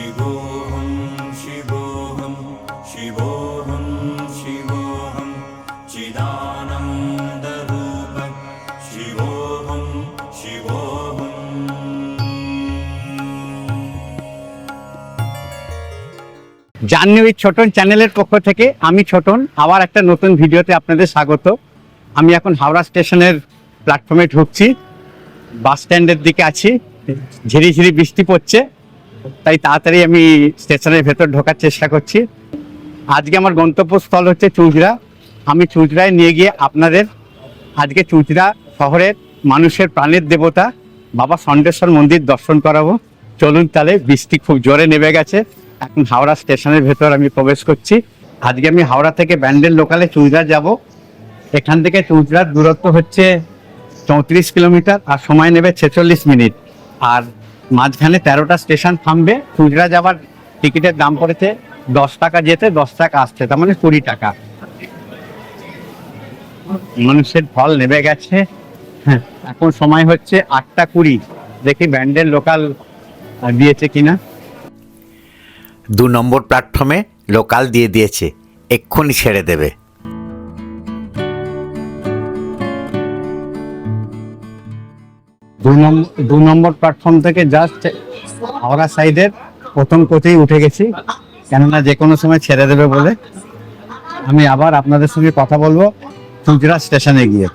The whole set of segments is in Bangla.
शिवोऽहं शिवोऽहं शिवोऽहं शिवोऽहं चिदानन्दरूप शिवोऽहं शिवोऽहम् জার্নি উইথ ছোটন চ্যানেলের পক্ষ থেকে আমি ছোটন আবার একটা নতুন ভিডিওতে আপনাদের স্বাগত আমি এখন হাওড়া স্টেশনের প্ল্যাটফর্মে ঢুকছি বাস স্ট্যান্ডের দিকে আছি ঝিরি ঝিরি বৃষ্টি পড়ছে তাই তাড়াতাড়ি আমি স্টেশনের ভেতর ঢোকার চেষ্টা করছি। আজকে আমার গন্তব্যস্থল হচ্ছে চুঁচড়া। আমি চুঁচড়ায় নিয়ে গিয়ে আপনাদের আজকে চুঁচড়া শহরের মানুষের প্রাণের দেবতা, বাবা ষণ্ডেশ্বর মন্দির দর্শন করাবো। চলুন তাহলে, বৃষ্টি খুব জোরে নেমে গেছে। এখন হাওড়া স্টেশনের ভেতর আমি প্রবেশ করছি। আজকে আমি হাওড়া থেকে ব্যান্ডেল লোকালে চুঁচড়া যাব। এখান থেকে চুঁচড়ার দূরত্ব হচ্ছে চৌত্রিশ কিলোমিটার আর সময় নেবে ছেচল্লিশ মিনিট। আর মাঝখানে তেরোটা স্টেশন থামবে চুঁচড়া যাবার টিকিটের দাম পড়েছে দশ টাকা যেতে, দশ টাকা আসতে, তার মানে কুড়ি টাকা। মানুষের ফল নেমে গেছে। হ্যাঁ এখন সময় হচ্ছে আটটা কুড়ি। দেখি ব্যান্ডেল লোকাল দিয়েছে কিনা। দু নম্বর প্ল্যাটফর্মে লোকাল দিয়ে দিয়েছে। এক্ষুনি ছেড়ে দেবে। দু নম্বর দু নম্বর প্ল্যাটফর্ম থেকে জাস্ট হাওড়া সাইডের প্রথম কোচেই উঠে গেছি। কেননা যে কোনো সময় ছেড়ে দেবে বলে। আমি আবার আপনাদের সঙ্গে কথা বলব চুচড়া স্টেশনে গিয়ে।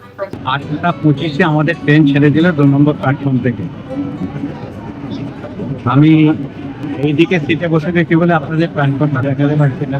আটটা পঁচিশে আমাদের ট্রেন ছেড়ে দিল দু নম্বর প্ল্যাটফর্ম থেকে। আমি এইদিকে সিটে বসে গেছি বলে আপনাদের প্ল্যাটফর্ম দেখাতে পারছি না।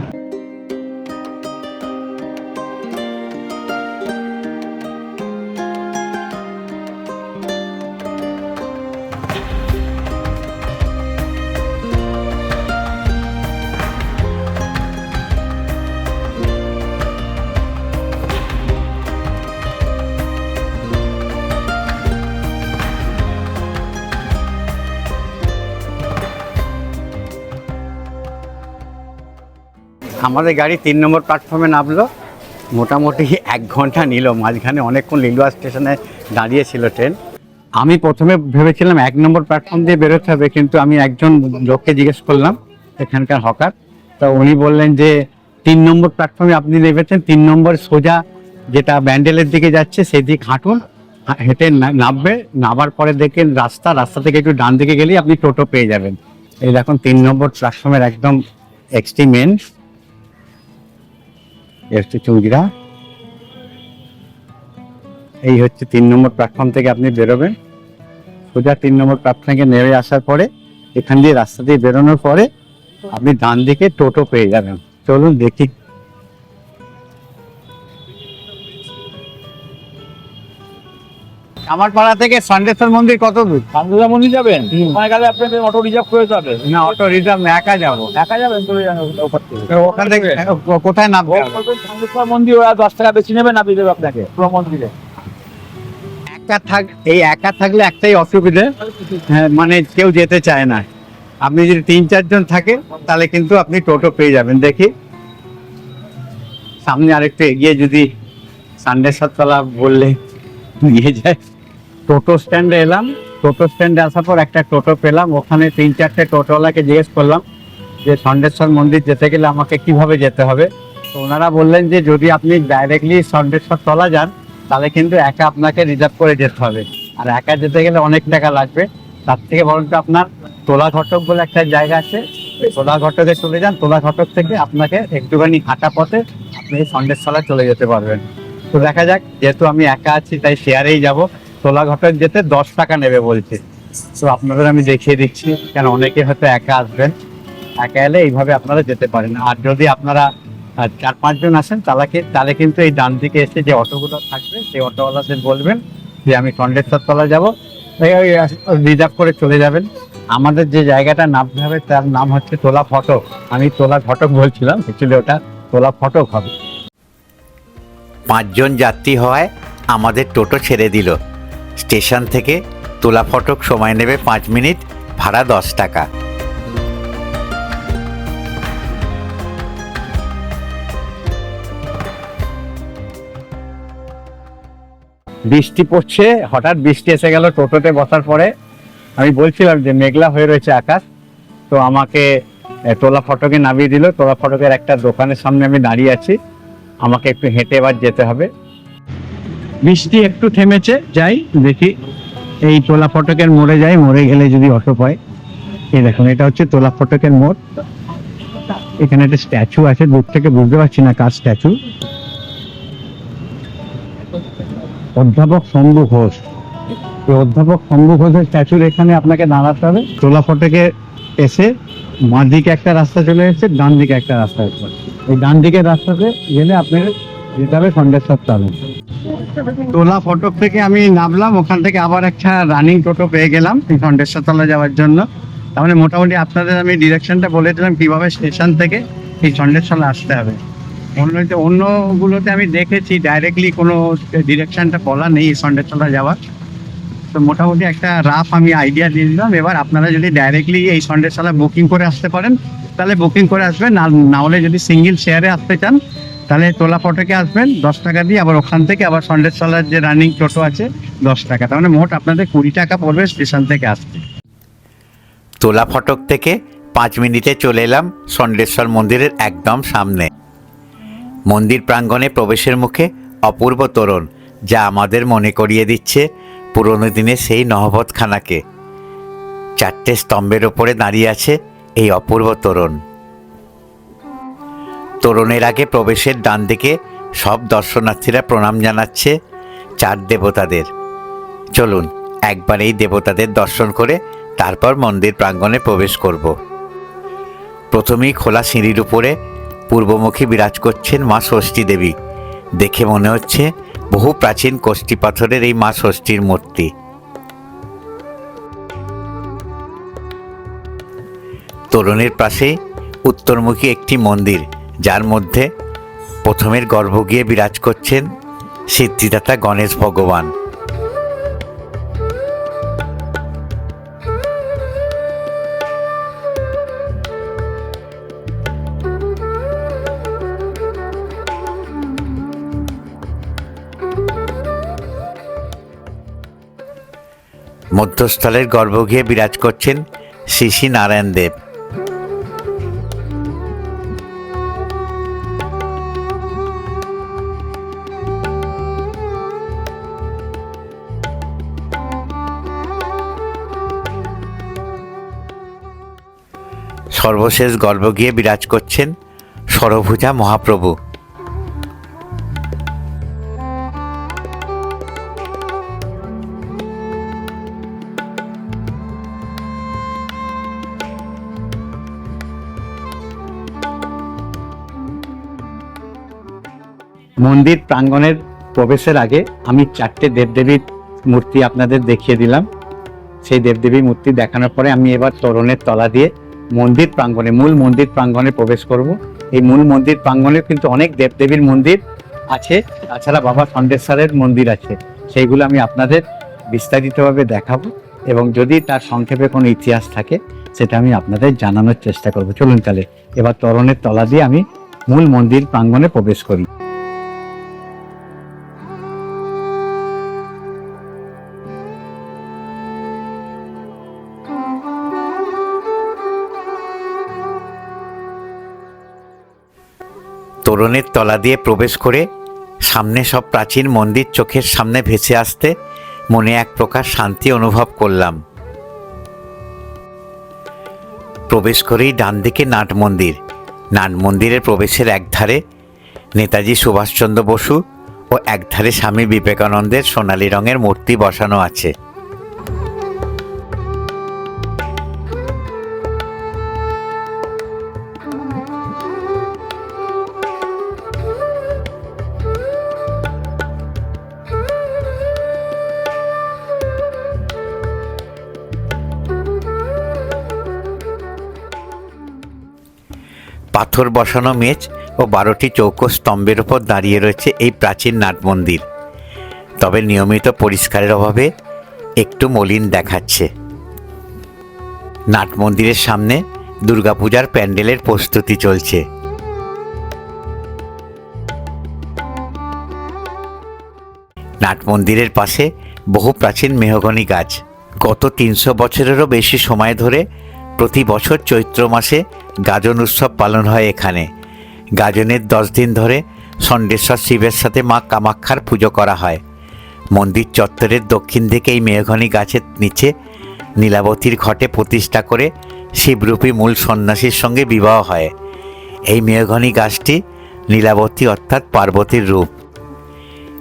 আমাদের গাড়ি তিন নম্বর প্ল্যাটফর্মে নামলো। মোটামুটি এক ঘণ্টা নিল, মাঝখানে অনেকক্ষণ লিলুয়া স্টেশনে দাঁড়িয়েছিল ট্রেন। আমি প্রথমে ভেবেছিলাম এক নম্বর প্ল্যাটফর্ম দিয়ে বেরোতে হবে, কিন্তু আমি একজন লোককে জিজ্ঞেস করলাম, এখানকার হকার। তা উনি বললেন যে, তিন নম্বর প্ল্যাটফর্মে আপনি নেমেছেন, তিন নম্বর সোজা যেটা ব্যান্ডেলের দিকে যাচ্ছে সেই দিক হাঁটুন হেঁটে নামবে, নামার পরে দেখেন রাস্তা রাস্তা থেকে একটু ডান দিকে গেলেই আপনি টোটো পেয়ে যাবেন। এই দেখুন, তিন নম্বর প্ল্যাটফর্মের একদম এক্সট্রিম এন্ড এ হচ্ছে চুঙ্গিরা এই হচ্ছে তিন নম্বর প্ল্যাটফর্ম থেকে আপনি বেরোবেন। সোজা তিন নম্বর প্ল্যাটফর্মে নেমে আসার পরে, এখান দিয়ে রাস্তা দিয়ে বেরোনোর পরে, আপনি ডান দিকে টোটো পেয়ে যাবেন। চলুন দেখি আমার পাড়া থেকে সন্দেশ্বর মন্দির কত দূর? কান্দুদা মন্দির যাবেন? ওখানে গেলে আপনাদের অটো রিজার্ভ করে যাবে। না অটো রিজার্ভ না একা যাব। একা যাবেন চলে যান ওখান থেকে। কোথায় নামবো? সন্দেশ্বর মন্দির ওরা দশ টাকা বেশি নেবে না দেবে আপনাকে পুরো মন্দিরে। একা থাক এই একা থাকলে একটাই অসুবিধে হ্যাঁ, মানে কেউ যেতে চায় না। আপনি যদি তিন চারজন থাকে তাহলে কিন্তু আপনি টোটো পেয়ে যাবেন দেখি। সামনে আরেকটু এগিয়ে যদি সানডে সাততলা বললে নিয়ে যায়। টোটো স্ট্যান্ডে এলাম। টোটো স্ট্যান্ডে আসার পর একটা টোটো পেলাম। ওখানে তিন, চারটে টোটোওয়ালাকে জিজ্ঞেস করলাম যে ষণ্ডেশ্বর মন্দির যেতে গেলে আমাকে কীভাবে যেতে হবে? তো ওনারা বললেন যে, যদি আপনি ডাইরেক্টলি ষণ্ডেশ্বর তলা যান, তাহলে কিন্তু একা আপনাকে রিজার্ভ করে যেতে হবে। আর একা যেতে গেলে অনেক টাকা লাগবে। তার থেকে বরঞ্চ আপনার তোলা ঘটক বলে একটা জায়গা আছে। তোলা ঘটকে চলে যান। তোলা ঘটক থেকে আপনাকে একটুখানি হাঁটা পথে আপনি সন্দেশতলা চলে যেতে পারবেন। তো দেখা যাক, যেহেতু আমি একা আছি, তাই শেয়ারেই যাব। তোলা ঘটক যেতে দশ টাকা নেবে বলছে। তো আপনাদের আমি দেখিয়ে দিচ্ছি, কেন অনেকে হয়তো একা আসবেন। একা এলে এইভাবে আপনারা যেতে পারেন। আর যদি আপনারা চার পাঁচজন আসেন, তাহলে তাহলে কিন্তু এই ডান দিকে এসে যে অটোগুলো থাকবে, সেই অটোওয়ালাদের বলবেন যে আমি খন্ডেশ্বর তলা যাব। রিজার্ভ করে চলে যাবেন। আমাদের যে জায়গাটা নামতে হবে, তার নাম হচ্ছে তোলা ফটক। আমি তোলা ফটক বলছিলাম, অ্যাকচুয়ালি ওটা তোলা ফটক হবে। পাঁচজন যাত্রী হওয়ায় আমাদের টোটো ছেড়ে দিল। স্টেশন থেকে তোলা ফটক সময় নেবে পাঁচ মিনিট, ভাড়া দশ টাকা। বৃষ্টি পড়ছে, হঠাৎ বৃষ্টি এসে গেল টোটোতে বসার পরে। আমি বলছিলাম যে মেঘলা হয়ে রয়েছে আকাশ, তো আমাকে তোলা ফটকে নামিয়ে দিল। তোলা ফটকের একটা দোকানের সামনে আমি দাঁড়িয়ে আছি। আমাকে একটু হেঁটে এবার যেতে হবে। বৃষ্টি একটু থেমেছে, যাই দেখি এই তোলা ফটকের মোড়ে যাই, মোড়ে গেলে যদি অটো পাই এই দেখুন, এটা হচ্ছে তোলা ফটকের মোড়। এখানে একটা স্ট্যাচু আছে, দূর থেকে বুঝতে পারছি না কার স্ট্যাচু। অধ্যাপক শম্ভু ঘোষ। অধ্যাপক শম্ভু ঘোষের স্ট্যাচুর এখানে আপনাকে দাঁড়াতে হবে। তোলা ফটকে এসে বাঁ দিকে একটা রাস্তা চলে এসেছে ডান দিকে একটা রাস্তা এই ডান দিকের রাস্তাতে গেলে আপনার যেতে হবে খন্ডেশ্বর তালুক তোলা ফটক থেকে আমি নামলাম, ওখান থেকে আবার একটা রানিং টোটো পেয়ে গেলাম এই খন্ডেশ্বর তলা যাওয়ার জন্য। মানে মোটামুটি আপনাদের আমি ডিরেকশনটা বলে দিলাম কীভাবে স্টেশন থেকে এই চন্ডেশ্বর আসতে হবে। অন্যতে অন্যগুলোতে আমি দেখেছি ডাইরেক্টলি কোনো ডিরেকশনটা বলা নেই সন্ডেতলা যাওয়ার। তো মোটামুটি একটা রাফ আমি আইডিয়া দিয়ে দিলাম। এবার আপনারা যদি ডাইরেক্টলি এই সন্ডেতলা বুকিং করে আসতে পারেন, তাহলে বুকিং করে আসবেন। না না হলে যদি সিঙ্গেল শেয়ারে আসতে চান তাহলে তোলা ফটকে আসবেন, দশ টাকা দিয়ে আবার ওখান থেকে আবার সন্ডেতলার যে রানিং টোটো আছে, দশ টাকা। তার মানে মোট আপনাদের কুড়ি টাকা পড়বে স্টেশন থেকে আসতে। তোলা ফটক থেকে পাঁচ মিনিটে চলে এলাম ষণ্ডেশ্বর মন্দিরের একদম সামনে। মন্দির প্রাঙ্গণে প্রবেশের মুখে অপূর্ব তোরণ, যা আমাদের মনে করিয়ে দিচ্ছে পুরনো দিনের সেই নহবতখানাকে চারটে স্তম্ভের ওপরে দাঁড়িয়ে আছে এই অপূর্ব তোরণ। তোরণের আগে প্রবেশের ডান দিকে সব দর্শনার্থীরা প্রণাম জানাচ্ছে চার দেবতাদের। চলুন, একবার এই দেবতাদের দর্শন করে তারপর মন্দির প্রাঙ্গণে প্রবেশ করব। প্রথমেই খোলা সিঁড়ির উপরে পূর্বমুখী বিরাজ করছেন মা ষষ্ঠী দেবী। দেখে মনে হচ্ছে বহু প্রাচীন কষ্টি পাথরের এই মা ষষ্ঠীর মূর্তি। তোরণের পাশে উত্তরমুখী একটি মন্দির। যার মধ্যে প্রথমের গর্ভ গিয়ে বিরাজ করছেন সিদ্ধিদাতা গণেশ ভগবান। মধ্যস্থলের গর্ভগৃহে বিরাজ করছেন শ্রী শ্রী নারায়ণ দেব। সর্বশেষ গর্ভগৃহে বিরাজ করছেন সরভুজা মহাপ্রভু। মন্দির প্রাঙ্গণের প্রবেশের আগে আমি চারটে দেবদেবীর মূর্তি আপনাদের দেখিয়ে দিলাম। সেই দেবদেবী মূর্তি দেখানোর পরে আমি এবার তোরণের তলা দিয়ে মন্দির প্রাঙ্গণে, মূল মন্দির প্রাঙ্গণে প্রবেশ করব। এই মূল মন্দির প্রাঙ্গণে কিন্তু অনেক দেবদেবীর মন্দির আছে। তাছাড়া বাবা খণ্ডেশ্বরের মন্দির আছে। সেইগুলো আমি আপনাদের বিস্তারিতভাবে দেখাবো এবং যদি তার সংক্ষেপে কোনো ইতিহাস থাকে, সেটা আমি আপনাদের জানানোর চেষ্টা করব। চলুন তাহলে, এবার তরণের তলা দিয়ে আমি মূল মন্দির প্রাঙ্গণে প্রবেশ করি। তোরণের তলা দিয়ে প্রবেশ করে সামনে সব প্রাচীন মন্দির চোখের সামনে ভেসে আসতে মনে এক প্রকার শান্তি অনুভব করলাম। প্রবেশ করেই ডান দিকে নাট মন্দির। নাট মন্দিরের প্রবেশের একধারে নেতাজি সুভাষচন্দ্র বসু ও একধারে স্বামী বিবেকানন্দের সোনালী রঙের মূর্তি বসানো আছে। পাথর বসানো মেজ ও বারোটি চৌকো স্তম্ভের ওপর দাঁড়িয়ে রয়েছে এই প্রাচীন নাট মন্দির। তবে নিয়মিত পরিষ্কারের অভাবে একটু মলিন দেখাচ্ছে। নাট মন্দিরের সামনে দুর্গাপূজার প্যান্ডেলের প্রস্তুতি চলছে। নাট মন্দিরের পাশে বহু প্রাচীন মেহগনি গাছ। গত তিনশো বছরেরও বেশি সময় ধরে প্রতি বছর চৈত্র মাসে গাজন উৎসব পালন হয় এখানে। গাজনের দশ দিন ধরে ষণ্ডেশ্বর শিবের সাথে মা কামাক্ষার পুজো করা হয়। মন্দির চত্বরের দক্ষিণ দিকে এই মেহগনি গাছের নিচে নীলাবতীর ঘটে প্রতিষ্ঠা করে শিবরূপী মূল সন্ন্যাসীর সঙ্গে বিবাহ হয়। এই মেঘনি গাছটি নীলাবতী অর্থাৎ পার্বতীর রূপ।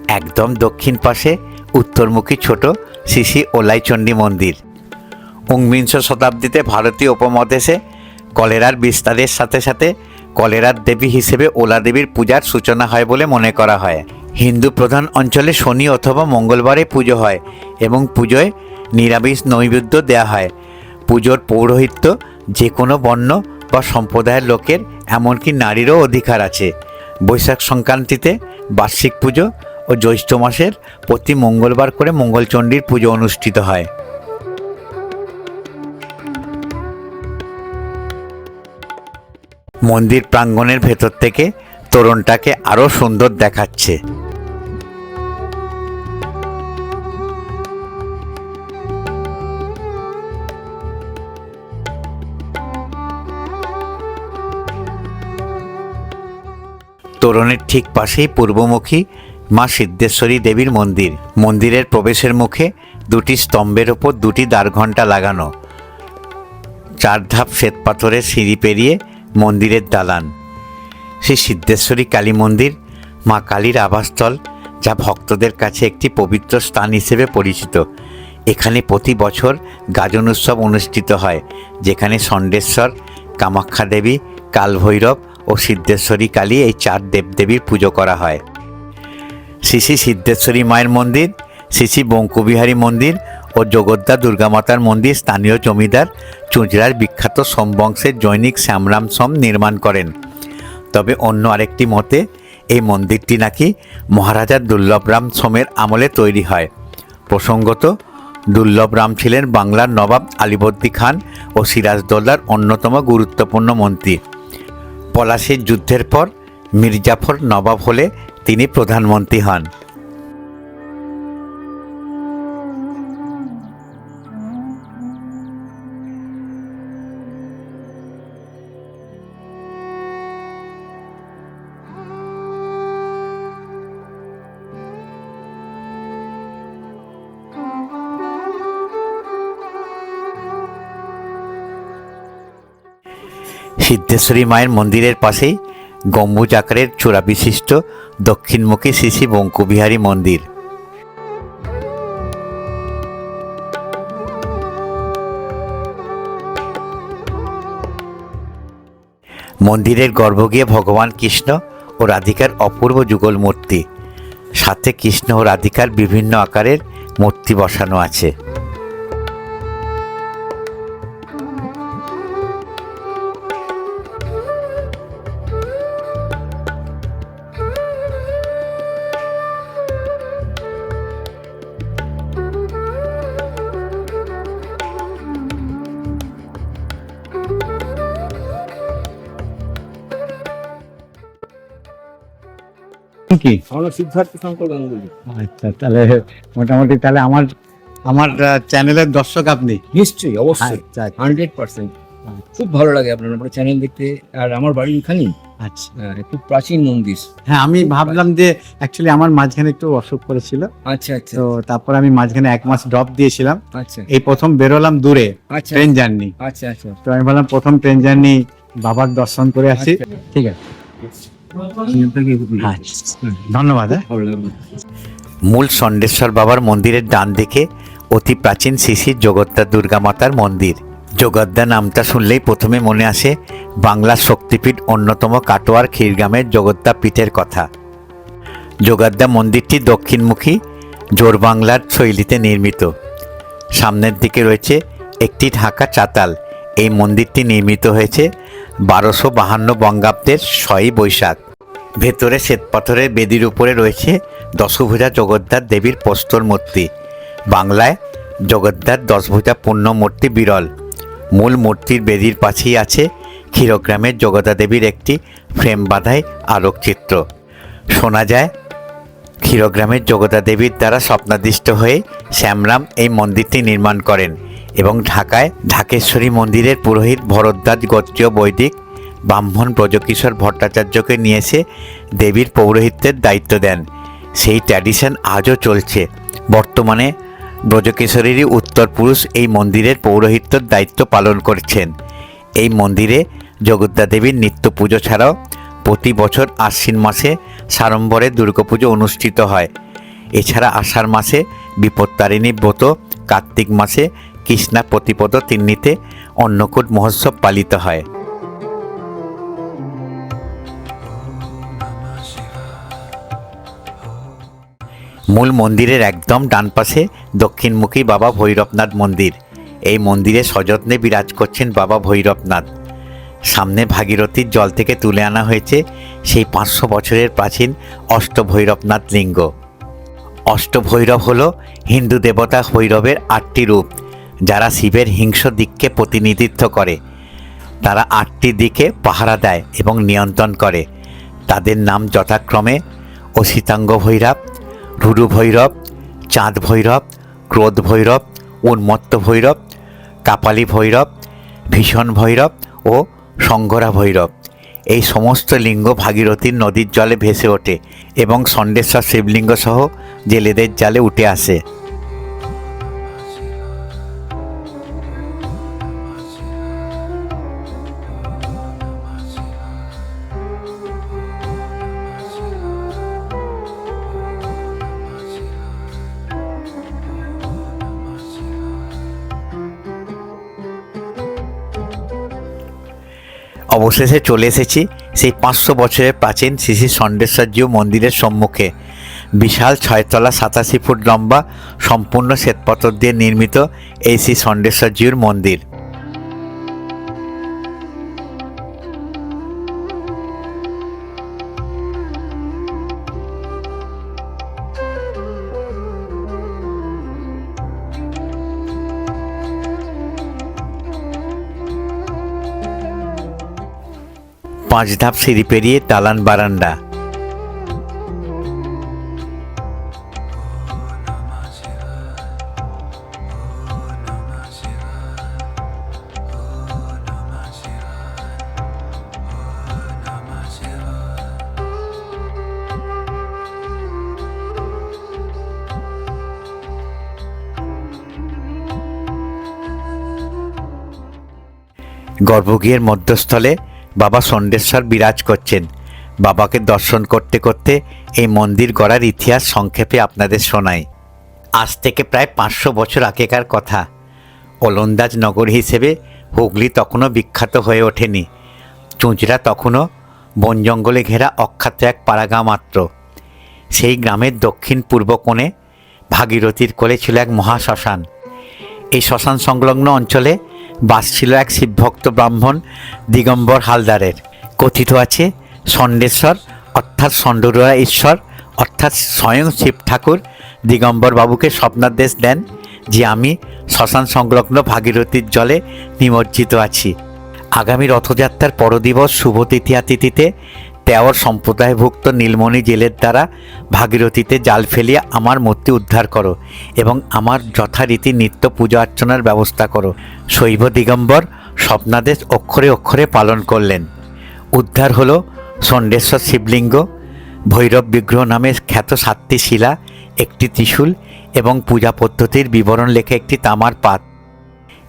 একদম দক্ষিণ পাশে উত্তরমুখী ছোট শিশি ওলাইচণ্ডী মন্দির। ঊনবিংশ শতাব্দীতে ভারতীয় উপমহাদেশে কলেরার বিস্তারের সাথে সাথে কলেরার দেবী হিসেবে ওলা দেবীর পূজার সূচনা হয় বলে মনে করা হয়। হিন্দু প্রধান অঞ্চলে শনি অথবা মঙ্গলবারে পুজো হয় এবং পুজোয় নিরামিষ নৈবেদ্য দেওয়া হয়। পুজোর পৌরোহিত্য যে কোনো বর্ণ বা সম্প্রদায়ের লোকের, এমনকি নারীরও অধিকার আছে। বৈশাখ সংক্রান্তিতে বার্ষিক পুজো ও জ্যৈষ্ঠ মাসের প্রতি মঙ্গলবার করে মঙ্গলচণ্ডীর পুজো অনুষ্ঠিত হয়। মন্দির প্রাঙ্গণের ভেতর থেকে তোরণটাকে আরও সুন্দর দেখাচ্ছে। তোরণের ঠিক পাশেই পূর্বমুখী মা সিদ্ধেশ্বরী দেবীর মন্দির। মন্দিরের প্রবেশের মুখে দুটি স্তম্ভের ওপর দুটি দ্বারঘণ্টা লাগানো। চার ধাপ শ্বেতপাথরের সিঁড়ি পেরিয়ে মন্দিরের দালান। শ্রী সিদ্ধেশ্বরী কালী মন্দির, মা কালীর আবাসস্থল, যা ভক্তদের কাছে একটি পবিত্র স্থান হিসেবে পরিচিত। এখানে প্রতি বছর গাজন উৎসব অনুষ্ঠিত হয়, যেখানে ষণ্ডেশ্বর কামাখ্যা দেবী, কালভৈরব ও সিদ্ধেশ্বরী কালী এই চার দেবদেবীর পুজো করা হয়। শ্রী শ্রী সিদ্ধেশ্বরী মায়ের মন্দির, শ্রী শ্রী বঙ্কুবিহারী মন্দির ও জগদ্দা দুর্গামাতার মন্দির স্থানীয় জমিদার চুঁচড়ার বিখ্যাত সোমবংশের জৈনিক শ্যামরাম সোম নির্মাণ করেন। তবে অন্য আরেকটি মতে, এই মন্দিরটি নাকি মহারাজা দুর্লভরাম সোমের আমলে তৈরি হয়। প্রসঙ্গত, দুর্লভরাম ছিলেন বাংলার নবাব আলিবর্দী খান ও সিরাজদৌল্লার অন্যতম গুরুত্বপূর্ণ মন্ত্রী। পলাশির যুদ্ধের পর মির্জাফর নবাব হলে তিনি প্রধানমন্ত্রী হন। সিদ্ধেশ্বরী মায়ের মন্দিরের পাশেই গম্বুজ আকারের চূড়া বিশিষ্ট দক্ষিণমুখী শ্রী শ্রী বঙ্কুবিহারী মন্দির। মন্দিরের গর্ভ গিয়ে ভগবান কৃষ্ণ ও রাধিকার অপূর্ব যুগল মূর্তি। সাথে কৃষ্ণ ও রাধিকার বিভিন্ন আকারের মূর্তি বসানো আছে। কি? আমরা সিদ্ধার্থ শঙ্কর গাঙ্গুলি। আচ্ছা তাহলে মোটামুটি তাহলে আমার আমার চ্যানেলের দর্শক আপনি? নিশ্চয়ই অবশ্যই। আচ্ছা হান্ড্রেড পার্সেন্ট। খুব ভালো লাগে আপনার আপনার চ্যানেল দেখতে। আর আমার বাড়ি এখানেই। আচ্ছা। খুব প্রাচীন মন্দির। হ্যাঁ আমি ভাবলাম যে অ্যাকচুয়ালি আমার মাঝখানে একটু অসুখ করেছিল। আচ্ছা আচ্ছা। তো তারপর আমি মাঝখানে এক মাস ড্রপ দিয়েছিলাম। আচ্ছা। এই প্রথম বেরোলাম দূরে আচ্ছা। ট্রেন জার্নি আচ্ছা আচ্ছা। তো আমি ভাবলাম প্রথম ট্রেন জার্নি বাবার দর্শন করে আসি। আচ্ছা। ঠিক আছে। ধন্যবাদ হ্যাঁ। মূল ষণ্ডেশ্বর বাবার মন্দিরের ডান দিকে অতি প্রাচীন শিশির জগদ্দা দুর্গা মাতার মন্দির। জগদ্দা নামটা শুনলেই প্রথমে মনে আসে বাংলার শক্তিপীঠ অন্যতম কাটোয়ার ক্ষীরগ্রামের জগদ্দা পীঠের কথা। জগদ্দা মন্দিরটি দক্ষিণমুখী জোর বাংলার শৈলীতে নির্মিত। সামনের দিকে রয়েছে একটি ঢাকা চাতাল। এই মন্দিরটি নির্মিত হয়েছে বারোশো বাহান্ন বঙ্গাব্দের ছয়ই বৈশাখ। ভেতরে শ্বেতপাথরের বেদির উপরে রয়েছে দশভুজা জগদ্ধার দেবীর প্রস্তর মূর্তি। বাংলায় জগদ্ধার দশভুজা পূর্ণ মূর্তি বিরল। মূল মূর্তির বেদির পাশেই আছে ক্ষীরগ্রামের জগদা দেবীর একটি ফ্রেম বাঁধাই আলোকচিত্র শোনা যায়, ক্ষীরগ্রামের জগদা দেবীর দ্বারা স্বপ্নাদিষ্ট হয়ে শ্যামরাম এই মন্দিরটি নির্মাণ করেন। এবং ঢাকায় ঢাকেশ্বরী মন্দিরের পুরোহিত ভরদ্বাজ গোত্রীয় বৈদিক ব্রাহ্মণ ব্রজকিশোর ভট্টাচার্যকে নিয়ে এসে দেবীর পৌরোহিত্যের দায়িত্ব দেন। সেই ট্র্যাডিশন আজও চলছে। বর্তমানে ব্রজকিশোরীরই উত্তর পুরুষ এই মন্দিরের পৌরোহিত্যর দায়িত্ব পালন করছেন। এই মন্দিরে জগদ্দা দেবীর নিত্য পুজো ছাড়াও প্রতি বছর আশ্বিন মাসে সাড়ম্বরে দুর্গাপুজো অনুষ্ঠিত হয়। এছাড়া আষাঢ় মাসে বিপত্তারিণী ব্রত, কার্তিক মাসে কৃষ্ণা প্রতিপদ তিন্নিতে অন্নকূট মহোৎসব পালিত হয়। মূল মন্দিরের একদম ডান পাশে দক্ষিণমুখী বাবা ভৈরবনাথ মন্দির। এই মন্দিরে সযত্নে বিরাজ করছেন বাবা ভৈরবনাথ। সামনে ভাগীরথীর জল থেকে তুলে আনা হয়েছে সেই পাঁচশো বছরের প্রাচীন অষ্টভৈরবনাথ লিঙ্গ। অষ্টভৈরব হল হিন্দু দেবতা ভৈরবের আটটি রূপ। যারা শিবের হিংস্র দিককে প্রতিনিধিত্ব করে, তারা আটটি দিকে পাহারা দেয় এবং নিয়ন্ত্রণ করে। তাদের নাম যথাক্রমে অসিতাঙ্গ ভৈরব, রুরু ভৈরব, চাঁদ ভৈরব, ক্রোধ ভৈরব, উন্মত্ত ভৈরব, কাপালি ভৈরব, ভীষণ ভৈরব ও সংগরা ভৈরব। এই সমস্ত লিঙ্গ ভাগীরথীর নদীর জলে ভেসে ওঠে এবং ষণ্ডেশ্বর শিবলিঙ্গ সহ জেলেদের জালে উঠে আসে। অবশেষে চলে এসেছি সেই পাঁচশো বছরের প্রাচীন শ্রী শ্রী মন্দিরের সম্মুখে। বিশাল ছয়তলা সাতাশি ফুট লম্বা, সম্পূর্ণ শ্বেতপথর দিয়ে নির্মিত এই শ্রী ষণ্ডেশ্বরজির মন্দির। পাঁচ ধাপ সিঁড়ি পেরিয়ে দালান বারান্দা। গর্ভগৃহের মধ্যস্থলে বাবা ষণ্ডেশ্বর বিরাজ করছেন। বাবাকে দর্শন করতে করতে এই মন্দির গড়ার ইতিহাস সংক্ষেপে আপনাদের শোনাই। আজ থেকে প্রায় পাঁচশো বছর আগেকার কথা। ওলন্দাজ নগর হিসেবে হুগলি তখনও বিখ্যাত হয়ে ওঠেনি। চুঁচড়া তখনও বন জঙ্গলে ঘেরা অখ্যাত এক পাড়াগাঁ মাত্র। সেই গ্রামের দক্ষিণ পূর্ব কোণে ভাগীরথীর কোলে ছিল এক মহাশ্মশান। এই শ্মশান সংলগ্ন অঞ্চলে বাস ছিল এক শিবভক্ত ব্রাহ্মণ, দিগম্বর হালদারের। কথিত আছে ষণ্ডেশ্বর অর্থাৎ ষণ্ডরুয়া ঈশ্বর, অর্থাৎ স্বয়ং শিব ঠাকুর, দিগম্বর বাবুকে স্বপ্নাদেশ দেন, যে আমি শ্মশান সংলগ্ন ভাগীরথীর জলে নিমজ্জিত আছি। আগামী রথযাত্রার পরদিবস শুভ তিথিয়া তিথিতে তেওর সম্প্রদায়ভুক্ত নীলমণি জেলের দ্বারা ভাগীরথীতে জাল ফেলিয়ে আমার মূর্তি উদ্ধার করো এবং আমার যথারীতি নিত্য পূজা অর্চনার ব্যবস্থা করো। শৈব দিগম্বর স্বপ্নাদেশ অক্ষরে অক্ষরে পালন করলেন। উদ্ধার হল ষণ্ডেশ্বর শিবলিঙ্গ। ভৈরব বিগ্রহ নামে খ্যাত সাতটি শিলা, একটি ত্রিশূল এবং পূজা পদ্ধতির বিবরণ লেখে একটি তামার পাত।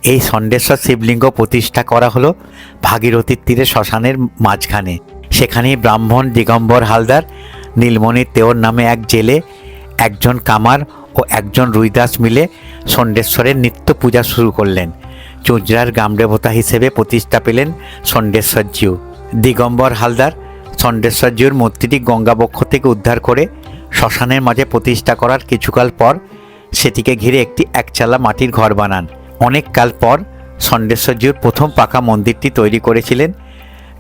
এই ষণ্ডেশ্বর শিবলিঙ্গ প্রতিষ্ঠা করা হলো ভাগীরথীর তীরে শ্মশানের মাঝখানে। সেখানেই ব্রাহ্মণ, দিগম্বর, হালদার, নীলমণি তেওর নামে এক জেলে একজন কামার ও একজন রুইদাস মিলে ষণ্ডেশ্বরের নিত্য পূজা শুরু করলেন। চুঁচড়ার গ্রামদেবতা হিসেবে প্রতিষ্ঠা পেলেন ষণ্ডেশ্বরজিউ দিগম্বর, হালদার ষণ্ডেশ্বরজিউর মূর্তিটি গঙ্গাবক্ষ থেকে উদ্ধার করে শ্মশানের মাঝে প্রতিষ্ঠা করার কিছুকাল পর সেটিকে ঘিরে একটি একচালা মাটির ঘর বানান। অনেক কাল পর ষণ্ডেশ্বরজিউর প্রথম পাকা মন্দিরটি তৈরি করেছিলেন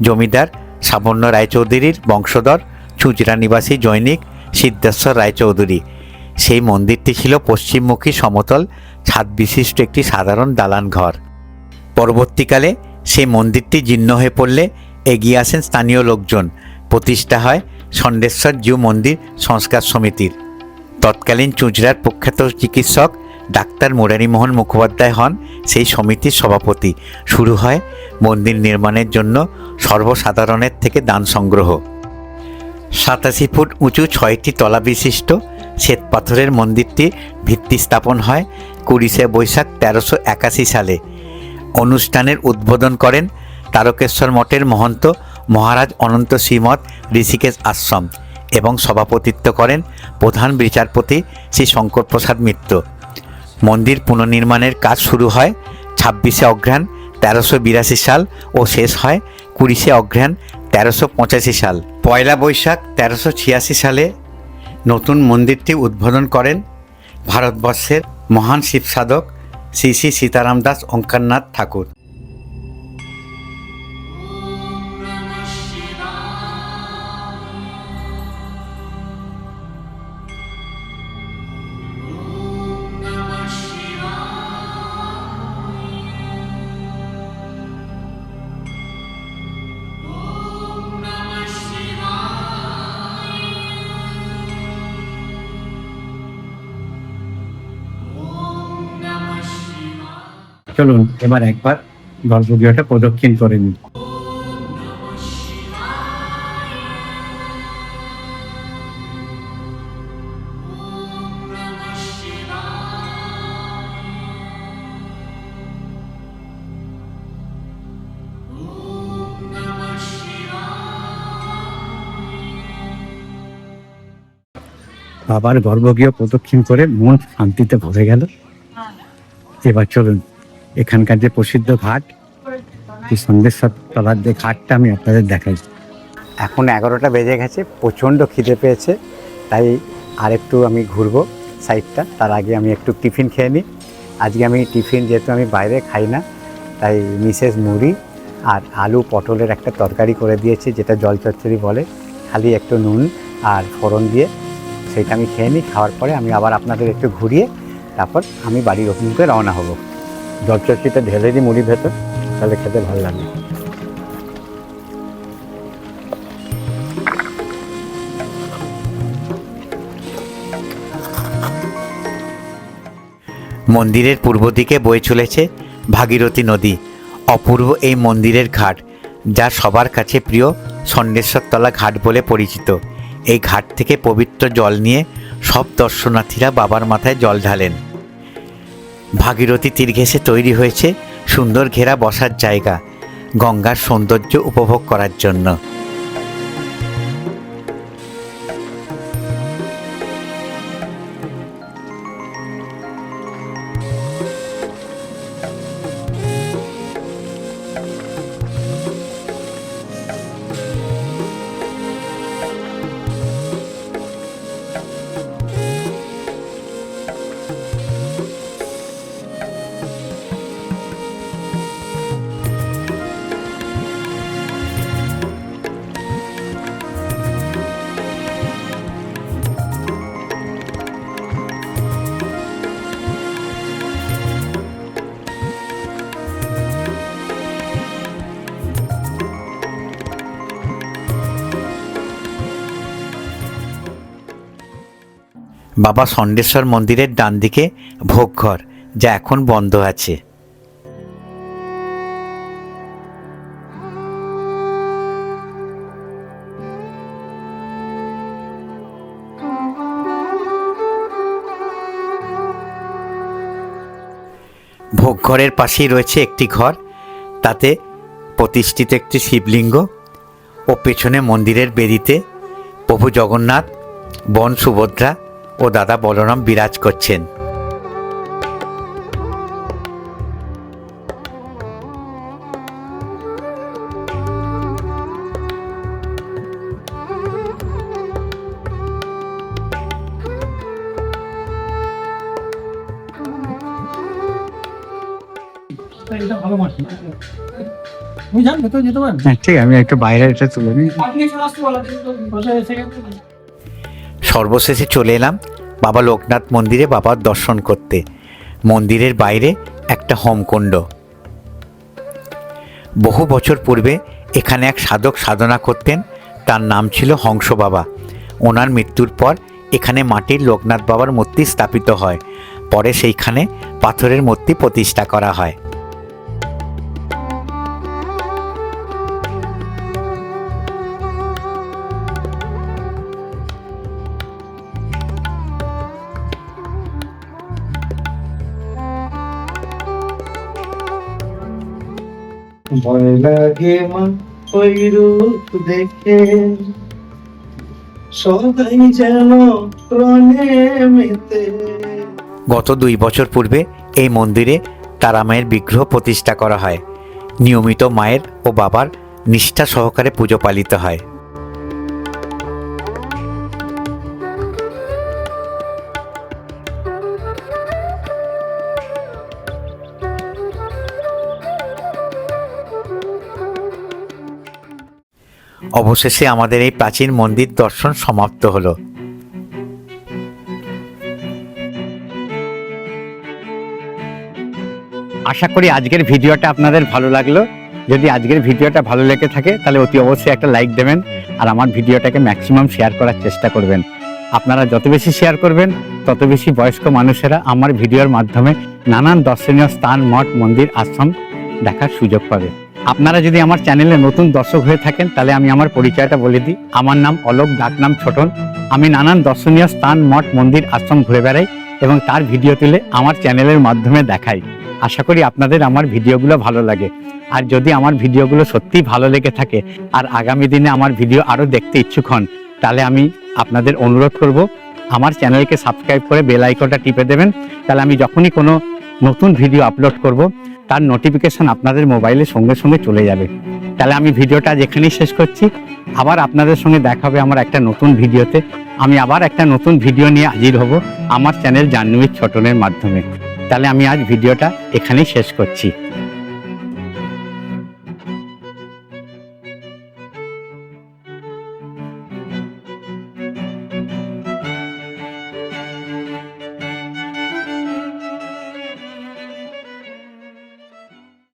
জমিদার সাবর্ণ রায়চৌধুরীর বংশধর চুচরা নিবাসী জৈনিক সিদ্ধেশ্বর রায়চৌধুরী। সেই মন্দিরটি ছিল পশ্চিমমুখী সমতল, ছাদ বিশিষ্ট একটি সাধারণ দালান ঘর। পরবর্তীকালে সেই মন্দিরটি জীর্ণ হয়ে পড়লে এগিয়ে আসেন স্থানীয় লোকজন। প্রতিষ্ঠা হয় ষণ্ডেশ্বর জিউ মন্দির সংস্কার সমিতির। তৎকালীন চুঁচড়ার প্রখ্যাত চিকিৎসক ডাক্তার মুরারীমোহন মুখোপাধ্যায় হন সেই সমিতির সভাপতি। শুরু হয় মন্দির নির্মাণের জন্য সর্বসাধারণের থেকে দান সংগ্রহ। সাতাশি ফুট উঁচু ছয়টি তলা বিশিষ্ট শ্বেত পাথরের মন্দিরটি ভিত্তি স্থাপন হয় কুড়িশে বৈশাখ তেরোশো একাশি সালে। অনুষ্ঠানের উদ্বোধন করেন তারকেশ্বর মঠের মহন্ত মহারাজ অনন্ত শ্রীমৎ ঋষিকেশ আশ্রম এবং সভাপতিত্ব করেন প্রধান বিচারপতি শ্রী শঙ্কর প্রসাদ মিত্র। মন্দির পুনর্নির্মাণের কাজ শুরু হয় ছাব্বিশে অঘ্রাণ তেরোশো বিরাশি সাল ও শেষ হয় কুড়িশে অঘ্রাণ তেরোশো পঁচাশি সাল। পয়লা বৈশাখ তেরোশো ছিয়াশি সালে নতুন মন্দিরটি উদ্বোধন করেন ভারতবর্ষের মহান শিবসাধক শ্রী শ্রী সীতারাম দাস অঙ্কারনাথ ঠাকুর। চলুন এবার একবার গর্ভগৃহটা প্রদক্ষিণ করে নিই। বাবার গর্ভগৃহ প্রদক্ষিণ করে মন শান্তিতে ভরে গেল। এবার চলুন এখানকার যে প্রসিদ্ধ ঘাট এই সন্দেশ্বর তলার যে ঘাটটা আমি আপনাদের দেখাই। এখন এগারোটা বেজে গেছে, প্রচণ্ড খিদে পেয়েছে, তাই আরেকটু আমি ঘুরবো সাইডটা তার আগে আমি একটু টিফিন খেয়ে নিই। আজকে আমি টিফিন যেহেতু আমি বাইরে খাই না, তাই মিসেস মুড়ি আর আলু পটলের একটা তরকারি করে দিয়েছি, যেটা জল চচ্চড়ি বলে। খালি একটু নুন আর ফোড়ন দিয়ে সেটা আমি খেয়ে নিই। খাওয়ার পরে আমি আবার আপনাদের একটু ঘুরিয়ে তারপর আমি বাড়ির অভিমুখে রওনা হব। জল চচ্চড়িটা ঢেলে দিই মুড়ির ভেতর, তাহলে খেতে ভালো লাগবে মন্দিরের পূর্ব দিকে বয়ে চলেছে ভাগীরথী নদী। অপূর্ব এই মন্দিরের ঘাট, যা সবার কাছে প্রিয় ষণ্ডেশ্বরতলা ঘাট বলে পরিচিত। এই ঘাট থেকে পবিত্র জল নিয়ে সব দর্শনার্থীরা বাবার মাথায় জল ঢালেন। ভাগীরথী তীর ঘেঁষে তৈরি হয়েছে সুন্দর ঘেরা বসার জায়গা গঙ্গার সৌন্দর্য উপভোগ করার জন্য। বাবা ষণ্ডেশ্বর মন্দিরের ডান দিকে ভোগঘর, যা এখন বন্ধ আছে। ভোগঘরের পাশেই রয়েছে একটি ঘর, তাতে প্রতিষ্ঠিত একটি শিবলিঙ্গ ও পেছনে মন্দিরের বেদিতে প্রভু জগন্নাথ, বন সুভদ্রা ও দাদা বলরাম বিরাজ করছেন। ঠিক আমি একটু বাইরে এটা তুলে নিই সর্বশেষে চলে এলাম বাবা লোকনাথ মন্দিরে বাবার দর্শন করতে। মন্দিরের বাইরে একটা হোমকুণ্ড। বহু বছর পূর্বে এখানে এক সাধক সাধনা করতেন, তার নাম ছিল হংস বাবা। ওনার মৃত্যুর পর এখানে মাটির লোকনাথ বাবার মূর্তি স্থাপিত হয়। পরে সেইখানে পাথরের মূর্তি প্রতিষ্ঠা করা হয়। ভয় লাগে মা ওই রূপ দেখে। যেন মেতে। গত দুই বছর পূর্বে এই মন্দিরে তারা মায়ের বিগ্রহ প্রতিষ্ঠা করা হয়। নিয়মিত মায়ের ও বাবার নিষ্ঠা সহকারে পুজো পালিত হয়। অবশেষে আমাদের এই প্রাচীন মন্দির দর্শন সমাপ্ত হলো। আশা করি আজকের ভিডিওটা আপনাদের ভালো লাগল। যদি আজকের ভিডিওটা ভালো লেগে থাকে, তাহলে অতি অবশ্যই একটা লাইক দেবেন আর আমার ভিডিওটাকে ম্যাক্সিমাম শেয়ার করার চেষ্টা করবেন। আপনারা যত বেশি শেয়ার করবেন, তত বেশি বয়স্ক মানুষেরা আমার ভিডিওর মাধ্যমে নানান দর্শনীয় স্থান, মঠ, মন্দির, আশ্রম দেখার সুযোগ পাবে। আপনারা যদি আমার চ্যানেলে নতুন দর্শক হয়ে থাকেন, তাহলে আমি আমার পরিচয়টা বলে দিই। আমার নাম অলোক ডাকনাম ছোটন। আমি নানান দর্শনীয় স্থান, মঠ, মন্দির, আশ্রম ঘুরে বেড়াই এবং তার ভিডিও তুলে আমার চ্যানেলের মাধ্যমে দেখাই। আশা করি আপনাদের আমার ভিডিওগুলো ভালো লাগে। আর যদি আমার ভিডিওগুলো সত্যিই ভালো লেগে থাকে আর আগামী দিনে আমার ভিডিও আরও দেখতে ইচ্ছুক হন, তাহলে আমি আপনাদের অনুরোধ করব, আমার চ্যানেলকে সাবস্ক্রাইব করে বেল আইকনটা টিপে দেবেন। তাহলে আমি যখনই কোনো নতুন ভিডিও আপলোড করব তার নোটিফিকেশান আপনাদের মোবাইলে সঙ্গে সঙ্গে চলে যাবে। তাহলে আমি ভিডিওটা যেখানেই শেষ করছি। আবার আপনাদের সঙ্গে দেখা হবে আমার একটা নতুন ভিডিওতে। আমি আবার একটা নতুন ভিডিও নিয়ে হাজির হব আমার চ্যানেল জাহ্নবী ছটনের মাধ্যমে। তাহলে আমি আজ ভিডিওটা এখানেই শেষ করছি।